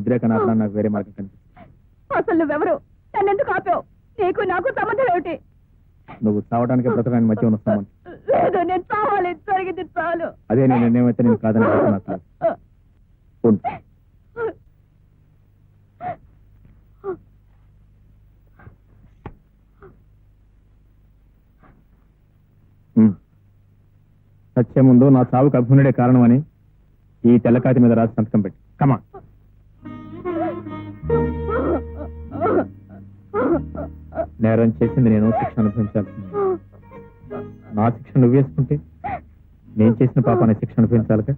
ఆపడానికి నాకు వేరే మార్గం కనిపిస్తుంది. అసలు నువ్వెవరు? నన్నెందుకు ఆపావు? నీకు నాకు సంబంధం ఏమిటి? నువ్వు చావడానికి బ్రతకడానికి మధ్య సంబంధం. లేదు నేను చావాలి. జరిగింది చాలు. అదే నేను నేను కాదని. సత్యం ముందు నా చావుకు అభ్యునుడే కారణమని ఈ తెల్లకాతి మీద రాసి సంతకం పెట్టి. కమా నేరం చేసింది నేను శిక్ష అనుభవించాల్సింది నా శిక్ష నువ్వు వేసుకుంటే నేను చేసిన పాపాన్ని శిక్ష అనుభవించాలిగా?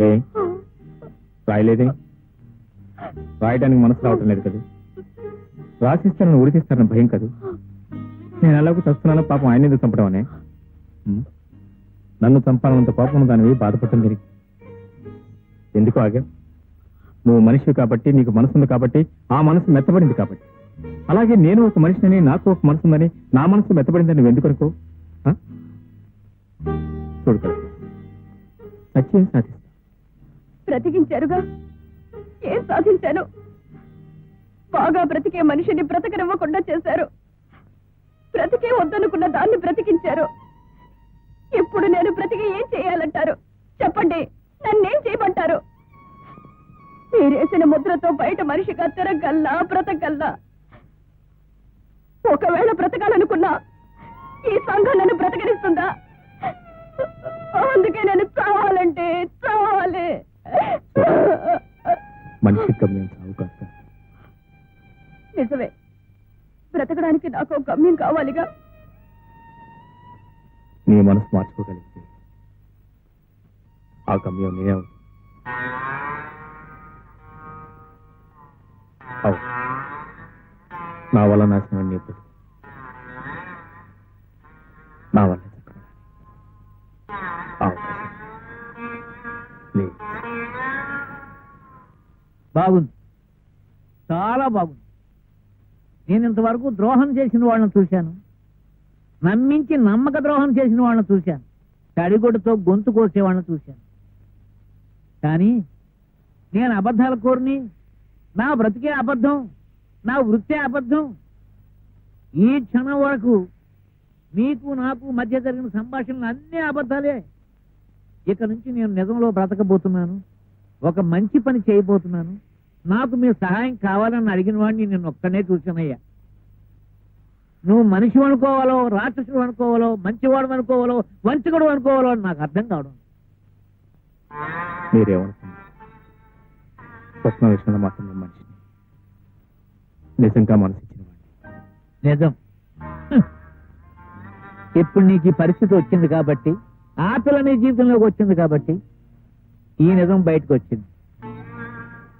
ఏ? రాయలేదే? రాయడానికి మనసు రావటం లేదు కదా? రాసిస్తానని ఉడికిస్తానని భయం కదా? నేను ఎలాగో చస్తున్నానో పాపం ఆయన ఎందుకు చంపడం అనే? నన్ను చంపాలన్నంత కోపం దానివి బాధపడటం జరిగింది ఎందుకు ఆగా? నువ్వు మనిషివి కాబట్టి నీకు మనసుంది కాబట్టి ఆ మనసు మెత్తబడింది కాబట్టి. అలాగే నేను ఒక మనిషిని నాకు ఒక మనసు ఉందని నా మనసు మెత్తబడిందని నువ్వు ఎందుకు అనుకో? చూడు సత్యం సాధిస్తా. బ్రతికించారుగా? ఏం సాధించాను? బాగా బ్రతికే మనిషిని బ్రతకనివ్వకుండా చేశారు. బ్రతికే వద్దనుకున్న దాన్ని బ్రతికించారు. ఇప్పుడు నేను బ్రతికి ఏం చేయాలంటారు? చెప్పండి నన్నేం చేయమంటారు? మీరేసిన ముద్రతో బయట మనిషిగా తిరగల్లా బ్రతకల్లా? ఒకవేళ బ్రతకాలనుకున్నా ఈ సంఘం నన్ను బ్రతకనిస్తుందా? అందుకే నేను చావాలంటే చావాలి మనిషి గమ్యం సాగు కాస్త నిజమే. బ్రతకడానికి నాకు గమ్యం కావాలిగా. నీ మనసు మార్చుకోగలిగితే ఆ గమ్యం నేనే అవుతుంది అవు. నా వల్ల నాశనం నీ బ్రతుకు నా వల్ల బాగుంది. చాలా బాగుంది. నేను ఇంతవరకు ద్రోహం చేసిన వాళ్ళని చూశాను. నమ్మించి నమ్మక ద్రోహం చేసిన వాళ్ళని చూశాను. తడిగొడ్డుతో గొంతు కోసేవాళ్ళని చూశాను. కానీ నేను అబద్ధాలు కోరిని నా బ్రతికే అబద్ధం నా వృత్తే అబద్ధం ఈ క్షణం వరకు మీకు నాకు మధ్య జరిగిన సంభాషణలు అన్నీ అబద్ధాలే. ఇక నుంచి నేను నిజంలో బ్రతకబోతున్నాను. ఒక మంచి పని చేయబోతున్నాను. నాకు మీ సహాయం కావాలని అడిగిన వాడిని నేను ఒక్కనే చూశానయ్యా. నువ్వు మనిషి అనుకోవాలో రాక్షసుడు అనుకోవాలో మంచివాడు అనుకోవాలో వంచకుడు అనుకోవాలో అని నాకు అర్థం కావడం మీరేమనుకున్నారు? స్వప్న విషయంలో మాత్రం నేను మనిషిని. నిజంగా మనసు ఇచ్చిన వాడిని నిజం. ఇప్పుడు నీకు ఈ పరిస్థితి వచ్చింది కాబట్టి ఆ పిల్ల నీ జీవితంలోకి వచ్చింది కాబట్టి ఈ నిజం బయటకు వచ్చింది.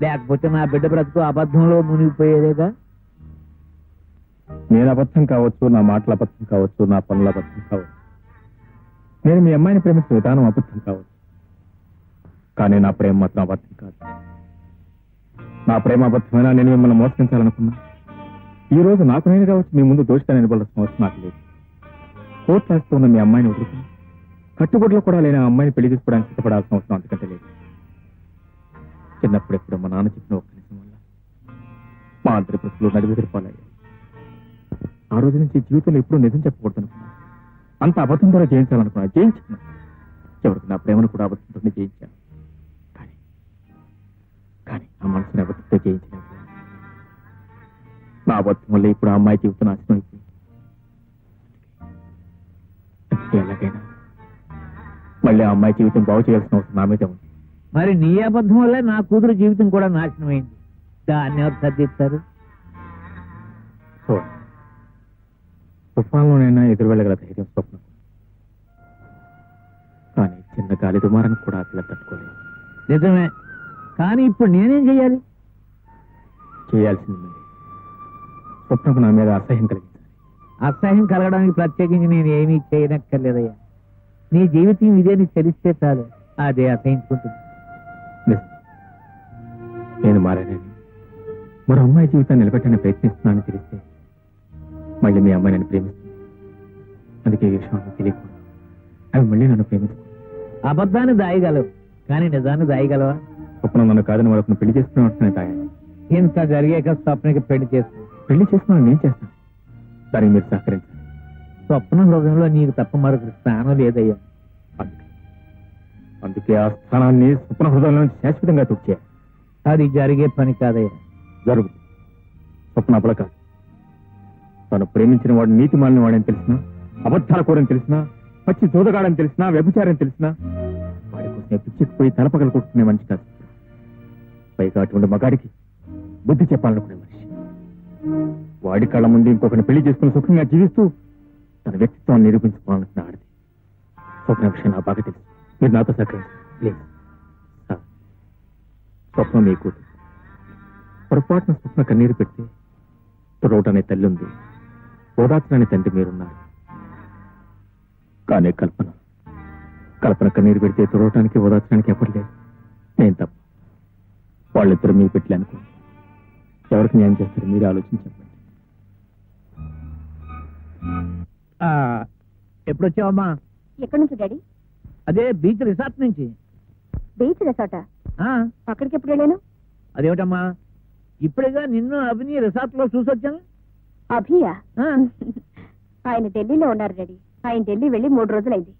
లేకపోతే నా బిడ్డ బ్రతుకు అబద్ధంలో మునిగిపోయేదేగా? నేను అబద్ధం కావచ్చు నా మాటల అబద్ధం కావచ్చు నా పనుల అబద్ధం కావచ్చు. నేను మీ అమ్మాయిని ప్రేమించిన విధానం అబద్ధం కావచ్చు. కానీ నా ప్రేమ మాత్రం అబద్ధం కాదు. నా ప్రేమ అబద్ధమైనా నేను మిమ్మల్ని మోసగించాలనుకున్నా. ఈ రోజు నాకు నేనుగా వచ్చి మీ ముందు దోషిగా నిలబడాల్సిన అవసరం నాకు లేదు. కోర్టు రాస్తూ ఉన్న మీ అమ్మాయిని వదులుకుని కట్టుబడిలో కూడా లేని ఆ అమ్మాయిని పెళ్ళి చేసుకోవడానికి సిద్ధపడాల్సిన అవసరం అంతకంటే లేదు. చిన్నప్పుడు మా నాన్న చెప్పిన ఒక్క నిజం వల్ల మా అందరి ప్రశ్నలు నడివి తిరిపాలయ్యాయి ఆ రోజు నుంచి జీవితంలో ఎప్పుడూ నిజం చెప్పకూడదు అంత అబద్ధం ద్వారా జయించాలనుకున్నా జయించుకున్నా చివరికి నా ప్రేమను కూడా అబద్ధంతో జయించాను. కానీ కానీ ఆ మనసుని అబద్ధంతో జయించలేదు నా అబద్ధం వల్ల ఇప్పుడు ఆ అమ్మాయి జీవితం నాశనం అయిపోయింది. ఎలాగైనా మళ్ళీ ఆ అమ్మాయి జీవితం బాగు చేయాల్సిన అవసరం నా మీద ఉంది. మరి నీ అబద్ధం వల్ల నా కూతురు జీవితం కూడా నాశనమైంది. దాన్ని ఎవరు సర్దిస్తారు తుఫాన్లోనైనా ఎదురు వెళ్ళగల ధైర్యం స్వప్నం. కానీ చిన్న గాలి దుమారానికి కూడా ఆ పిల్ల తట్టుకోలేదు. నిజమే. కానీ ఇప్పుడు నేనేం చెయ్యాలి? చేయాల్సింది. స్వప్నకు నా మీద అసహ్యం కలిగించాలి. అసహ్యం కలగడానికి ప్రత్యేకించి నేను ఏమీ చేయనక్కర్లేదయ్యా. నీ జీవితం ఇదే నీకు తెలిస్తే చాలు. అదే అసహించుకుంటుంది. నేను మారానని మరో అమ్మాయి జీవితాన్ని నిలబెట్టని ప్రయత్నిస్తున్నానని తెలిస్తే మళ్ళీ మీ అమ్మాయి నన్ను ప్రేమిస్తుంది అందుకే ఈ విషయం తెలియకూడదు. అవి మళ్ళీ నన్ను ప్రేమించుకో అబద్ధాన్ని దాయగలవు. కానీ నిజాన్ని దాయగలవా? స్వప్నం నన్ను కాదని మరొకరిని పెళ్ళి చేసుకుని తాయాలి ఇంత జరిగాక స్వప్నకి పెళ్ళి చేస్తూ పెళ్ళి చేసుకున్నా నేను చేస్తాను. దానికి మీరు సహకరించాలి స్వప్న హృదయంలో నీకు తప్ప మరొక స్థానం లేదయ్యా. అందుకే. ఆ స్థానాన్ని స్వప్న హృదయంలో శాశ్వతంగా తుడిచేయాలి అది జరిగే పని కాదయ్యా. జరుగుతుంది. స్వప్న అబల కాదు. తను ప్రేమించిన వాడు నీతి మాలిన వాడని తెలిసినా అబద్ధాల కూరని తెలిసినా పచ్చి చూదగాడని తెలిసినా వ్యభిచారని తెలిసినా వాడి కోసం పిచ్చికిపోయి తలపగలు కొట్టుకునే మనిషి కాదు. పైగా అటువంటి మగాడికి బుద్ధి చెప్పాలనుకునే మనిషి. వాడి కళ్ళ ముందు ఇంకొకరిని పెళ్ళి చేసుకుని సుఖంగా జీవిస్తూ తన వ్యక్తిత్వాన్ని నిరూపించుకోవాలనుకున్న ఆడది. స్వప్న విషయం నా బాగా తెలుసు. మీరు నాతో సహకరించారు ప్లీజ్. స్వప్నం మీ కూతురు. పొరపాటున స్వప్న కన్నీరు పెడితే తుడవటనే తల్లి ఉంది. ఓదార్చడానికి తండ్రి మీరున్నారు. కానీ కల్పన. కల్పన కన్నీరు పెడితే తుడవటానికి ఓదార్చడానికి లేదు నేను తప్ప. వాళ్ళిద్దరు మీ పెట్టి అనుకో. ఎవరికి న్యాయం చేస్తారు మీరు ఆలోచించి చెప్పండి. ఆ, ఎప్పుడు వచ్చావమ్మా ఎక్కడి నుంచి డాడీ? అదే బీచ్ రిసార్ట్ నుంచి. బీచ్ రిసార్టా? అక్కడికి ఎప్పుడు వెళ్ళాను? అదేమిటమ్మా? ఇప్పుడేగా నిన్ను అవిని రిసార్ట్లో చూసొచ్చాను. అభియా? ఆయన ఢిల్లీలో ఉన్నారు డాడీ. ఆయన ఢిల్లీ వెళ్ళి మూడు రోజులైంది.